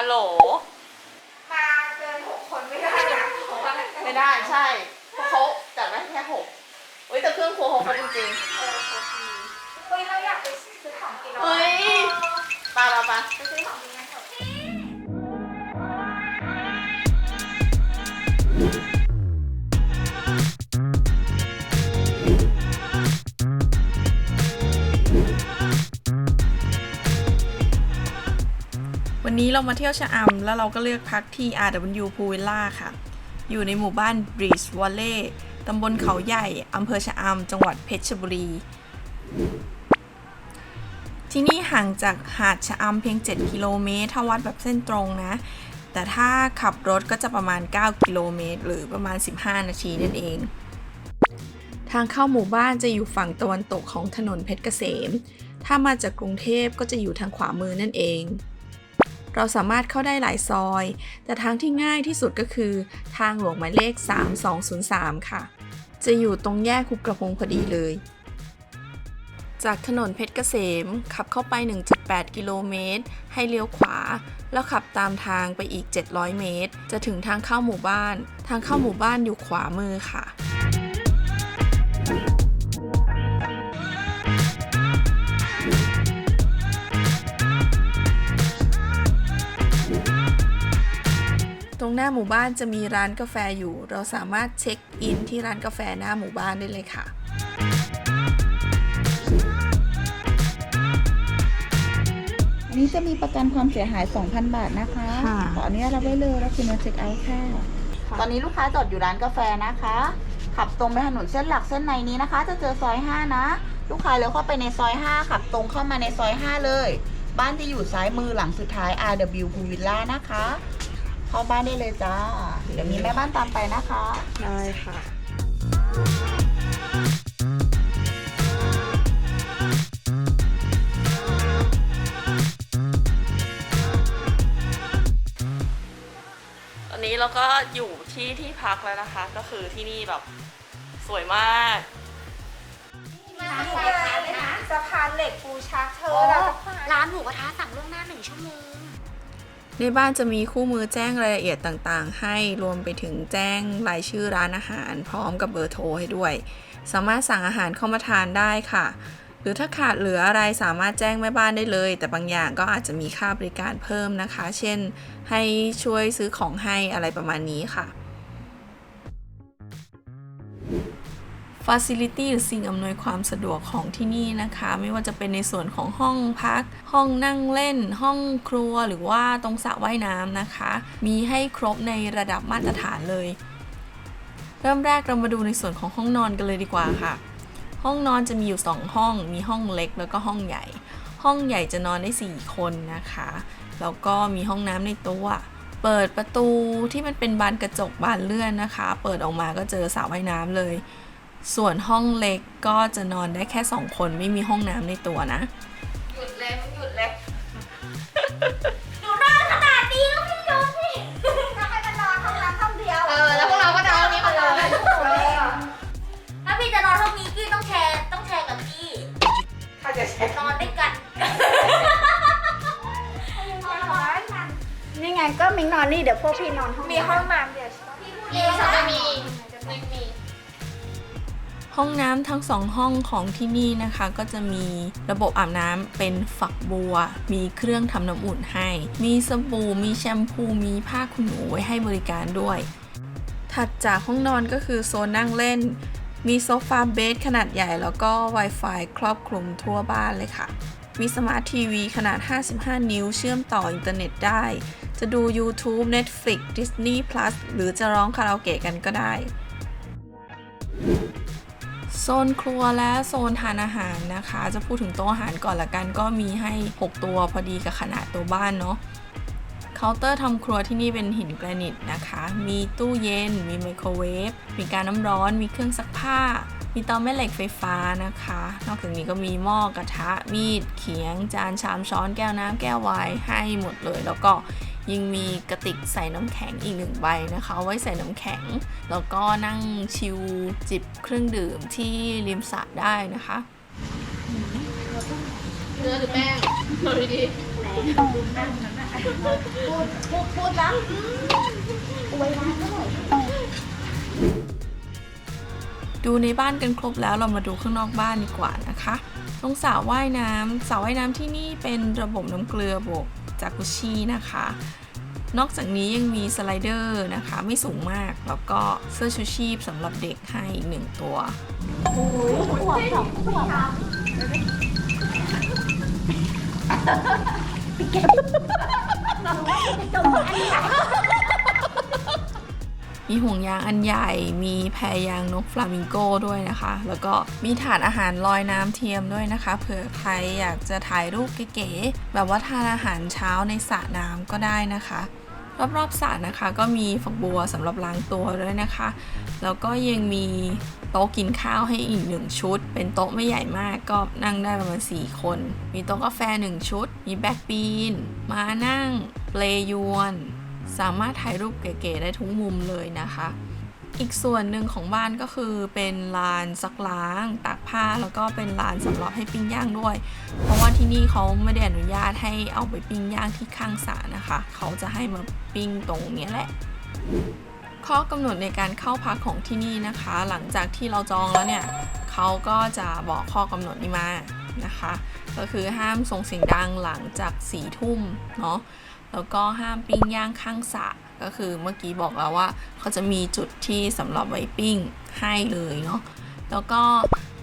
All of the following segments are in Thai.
ฮัลโหล มาเกินหกคนไม่ได้นะเพราะว่าไม่ได้ใช่เพราะเขาจัดไว้แค่หกเฮ้ยแต่เครื่องครัวเขาครบจริงเออโอเคเฮ้ยเราอยากไปซื้อของกินๆเฮ้ยไปเราไปไปซื้อของกินกันเถอะ นนี้เรามาเที่ยวชะอำแล้วเราก็เลือกพักที่ RW Pool Villa ค่ะ อยู่ในหมู่บ้าน Breeze Valley ตำบลเขาใหญ่อำเภอชะอำจังหวัดเพชรบุรี ที่นี่ห่างจากหาดชะอำเพียง 7 กิโลเมตรถ้าวัดแบบเส้นตรงนะ แต่ถ้าขับรถก็จะประมาณ 9 กิโลเมตร หรือประมาณ 15 นาทีนั่นเอง ทางเข้าหมู่บ้านจะอยู่ฝั่งตะวันตกของถนนเพชรเกษม ถ้ามาจากกรุงเทพก็จะอยู่ทางขวามือนั่นเอง เราสามารถเข้าได้หลายซอย แต่ทางที่ง่ายที่สุดก็คือ ทางหลวงหมายเลข 3203 ค่ะ จะอยู่ตรงแยกคุกกระพงพอดีเลย จากถนนเพชรเกษม ขับเข้าไป 1.8 กิโลเมตร ให้เลี้ยวขวา แล้วขับตามทางไปอีก 700 เมตร จะถึงทางเข้าหมู่บ้าน ทางเข้าหมู่บ้านอยู่ขวามือค่ะ หน้าหมู่บ้านจะมีร้านกาแฟอยู่ เราสามารถเช็คอินที่ร้านกาแฟหน้าหมู่บ้านได้เลยค่ะอันนี้จะมีประกันความเสียหาย 2,000 บาทนะคะค่ะ ขออนุญาตรับไว้เลยแล้วคุณมาเช็คเอาท์ค่ะ ตอนนี้ลูกค้าจอดอยู่ร้านกาแฟนะคะ ขับตรงไปถนนเส้นหลักเส้นในนี้นะคะ จะเจอซอย 5 นะ ลูกค้าเลี้ยวเข้าไปในซอย 5 ขับตรงเข้ามาในซอย 5 เลย บ้านจะอยู่ซ้ายมือหลังสุดท้าย RW Pool Villa นะคะ เข้าบ้านได้เลยจ้า เดี๋ยวมีแม่บ้านตามไปนะคะ ได้ค่ะ ตอนนี้เราก็อยู่ที่ที่พักแล้วนะคะ ก็คือที่นี่แบบสวยมาก ร้านเลยนะสะพานเหล็กปูชักเธอเราสะพานร้านหมูกระทะสั่งล่วงหน้าหนึ่งชั่วโมง ในบ้านจะมีคู่มือแจ้งรายละเอียดต่างๆ ให้รวมไปถึงแจ้งรายชื่อร้านอาหาร พร้อมกับเบอร์โทรให้ด้วย สามารถสั่งอาหารเข้ามาทานได้ค่ะ หรือถ้าขาดเหลืออะไรสามารถแจ้งแม่บ้านได้เลย แต่บางอย่างก็อาจจะมีค่าบริการเพิ่มนะคะ เช่น ให้ช่วยซื้อของให้อะไรประมาณนี้ค่ะ Facility หรือสิ่งอำนวยความสะดวกของที่นี่นะคะ ไม่ว่าจะเป็นในส่วนของห้องพัก ห้องนั่งเล่น ห้องครัวหรือว่าตรงสระว่ายน้ำนะคะ มีให้ครบในระดับมาตรฐานเลย เริ่มแรกเรามาดูในส่วนของห้องนอนกันเลยดีกว่าค่ะ ห้องนอนจะมีอยู่ 2 ห้อง มีห้องเล็กแล้วก็ห้องใหญ่ ห้องใหญ่จะนอนได้ 4 คนนะคะ แล้วก็มีห้องน้ำในตัวเปิดประตูที่มันเป็นบานกระจกบานเลื่อนนะคะ เปิดออกมาก็เจอสระว่ายน้ำเลย ส่วนห้องเล็กก็จะนอนได้แค่2คนไม่มีห้องน้ำในตัวนะ หยุดเลยมึงหยุดเลยดูนอนขนาดนี้ก็ไม่ยอมพี่ถ้าให้มันนอนห้องน้ำห้องเดียวเออแล้วพวกเราก็นอนห้องนี้กันเลยเออถ้าพี่จะนอนห้องนี้พี่ต้องแชร์ต้องแชร์กับพี่ถ้าจะใช้นอนด้วยกันนี่ไงก็มิงนอนนี่เดี๋ยวพวกพี่นอนห้องมีห้องน้ำเดียวใช่ปะมีจะมีไม่มี ห้องน้ำทั้งสองห้องของที่นี่นะคะ ก็จะมีระบบอาบน้ำเป็นฝักบัว มีเครื่องทำน้ำอุ่นให้ มีสบู่มีแชมพูมีผ้าขนหนูไว้ให้บริการด้วย ถัดจากห้องนอนก็คือโซนนั่งเล่น มีโซฟาเบดขนาดใหญ่แล้วก็ Wi-Fi ครอบคลุมทั่วบ้านเลยค่ะ มีสมาร์ททีวีขนาด 55 นิ้ว เชื่อมต่ออินเทอร์เน็ตได้ จะดู YouTube Netflix Disney Plus หรือจะร้องคาราโอเกะกันก็ได้ โซนครัวและโซนทานอาหารนะคะ จะพูดถึงโต๊ะอาหารก่อนละกันก็มีให้ 6 ตัวพอดีกับขนาดตัวบ้านเนาะเคาน์เตอร์ทำครัวที่นี่เป็นหินแกรนิตนะคะ มีตู้เย็น มีไมโครเวฟ มีการน้ำร้อน มีเครื่องซักผ้า มีเตาแม่เหล็กไฟฟ้านะคะ นอกจากนี้ก็มีหม้อกระทะ มีด เขียง จาน ชาม ช้อน แก้วน้ำ แก้วไวน์ให้หมดเลย แล้วก็ ยังมีกระติกใส่น้ำแข็งอีกหนึ่งใบนะคะเอาไว้ใส่น้ำแข็ง แล้วก็นั่งชิลจิบเครื่องดื่มที่ริมสระได้นะคะเนื้อหรือแป้งเอาดีอันพูดพูดพูดนะอวยร้านเท่าไหร่ดูในบ้านกันครบแล้วเรามาดูข้างนอกบ้านดีกว่านะคะตรงสระว่ายน้ำสระว่ายน้ำที่นี่เป็นระบบน้ำเกลือบวกจากุชินะคะ นอกจากนี้ยังมีสไลเดอร์นะคะ ไม่สูงมาก แล้วก็เสื้อชูชีพสำหรับเด็กให้อีกหนึ่งตัวขวบสองขวบมี มีห่วงยางอันใหญ่ มีแพยางนกฟลามิงโก้ด้วยนะคะ แล้วก็มีถาดอาหารลอยน้ำเทียมด้วยนะคะ เผื่อใครอยากจะถ่ายรูปเก๋ๆ แบบว่าทานอาหารเช้าในสระน้ำก็ได้นะคะ รอบๆสระนะคะก็มีฝักบัวสำหรับล้างตัวด้วยนะคะ แล้วก็ยังมีโต๊ะกินข้าวให้อีกหนึ่งชุด เป็นโต๊ะไม่ใหญ่มากก็นั่งได้ประมาณ4คน มีโต๊ะกาแฟ 1 ชุด มีแบ็กปีน มานั่ง เปลยวน สามารถถ่ายรูปเก๋ๆได้ทุกมุมเลยนะคะ อีกส่วนหนึ่งของบ้านก็คือเป็นลานซักล้างตากผ้าแล้วก็เป็นลานสำหรับให้ปิ้งย่างด้วย เพราะว่าที่นี่เขาไม่ได้อนุญาตให้เอาไปปิ้งย่างที่ข้างสระนะคะ เขาจะให้มาปิ้งตรงนี้แหละข้อกำหนดในการเข้าพักของที่นี่นะคะ หลังจากที่เราจองแล้วเนี่ยเขาก็จะบอกข้อกำหนดนี้มานะคะ ก็คือห้ามส่งเสียงดังหลังจากสี่ทุ่มเนาะ แล้วก็ห้ามปิ้งย่างข้างสระก็คือเมื่อกี้บอกแล้วว่าเขาจะมีจุดที่สำหรับไว้ปิ้งให้เลยเนาะแล้วก็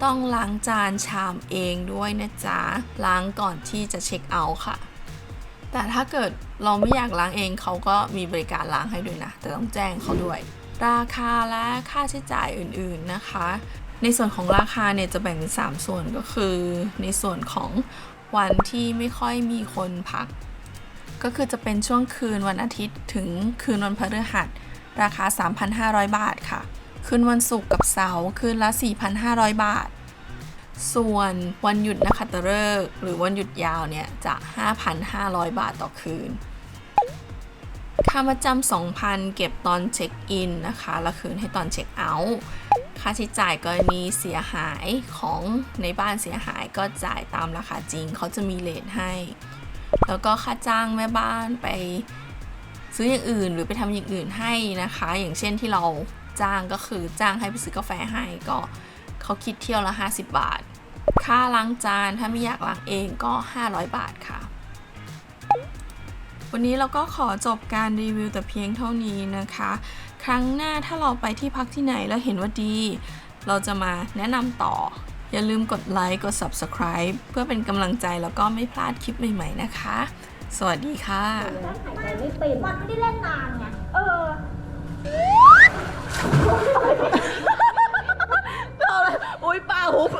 ต้องล้างจานชามเองด้วยนะจ๊ะล้างก่อนที่จะเช็คเอาท์ค่ะ แต่ถ้าเกิดเราไม่อยากล้างเองเขาก็มีบริการล้างให้ด้วยนะ แต่ต้องแจ้งเขาด้วย ราคาและค่าใช้จ่ายอื่นๆนะคะ ในส่วนของราคาเนี่ยจะแบ่งเป็น3ส่วนก็คือ ในส่วนของวันที่ไม่ค่อยมีคนพัก ก็คือจะเป็นช่วงคืนวันอาทิตย์ถึงคืนวันพฤหัส ราคา 3,500 บาทค่ะ คืนวันศุกร์กับเสาร์คืนละ 4,500 บาท ส่วนวันหยุดนักขัตฤกษ์หรือวันหยุดยาวเนี่ยจะ 5,500 บาทต่อคืนค่ามาจำ2,000 เก็บตอนเช็คอินนะคะแล้วคืนให้ตอนเช็คเอาท์ค่าใช้จ่ายกรณีเสียหายของในบ้านเสียหายก็จ่ายตามราคาจริง เขาจะมีเลทให้ แล้วก็ค่าจ้างแม่บ้านไปซื้ออย่างอื่นหรือไปทำอย่างอื่นให้นะคะ อย่างเช่นที่เราจ้างก็คือจ้างให้ไปซื้อกาแฟให้ก็เขาคิดเที่ยวละ 50 บาท ค่าล้างจานถ้าไม่อยากล้างเองก็ 500 บาทค่ะ วันนี้เราก็ขอจบการรีวิวแต่เพียงเท่านี้นะคะ ครั้งหน้าถ้าเราไปที่พักที่ไหนแล้วเห็นว่าดี เราจะมาแนะนำต่อ อย่าลืมกดไลค์ กด Subscribe เพื่อเป็นกำลังใจแล้วก็ไม่พลาดคลิปใหม่ๆนะคะ สวัสดีค่ะมันไม่ได้เล่นนานไง เอออุ้ยป้าหุบ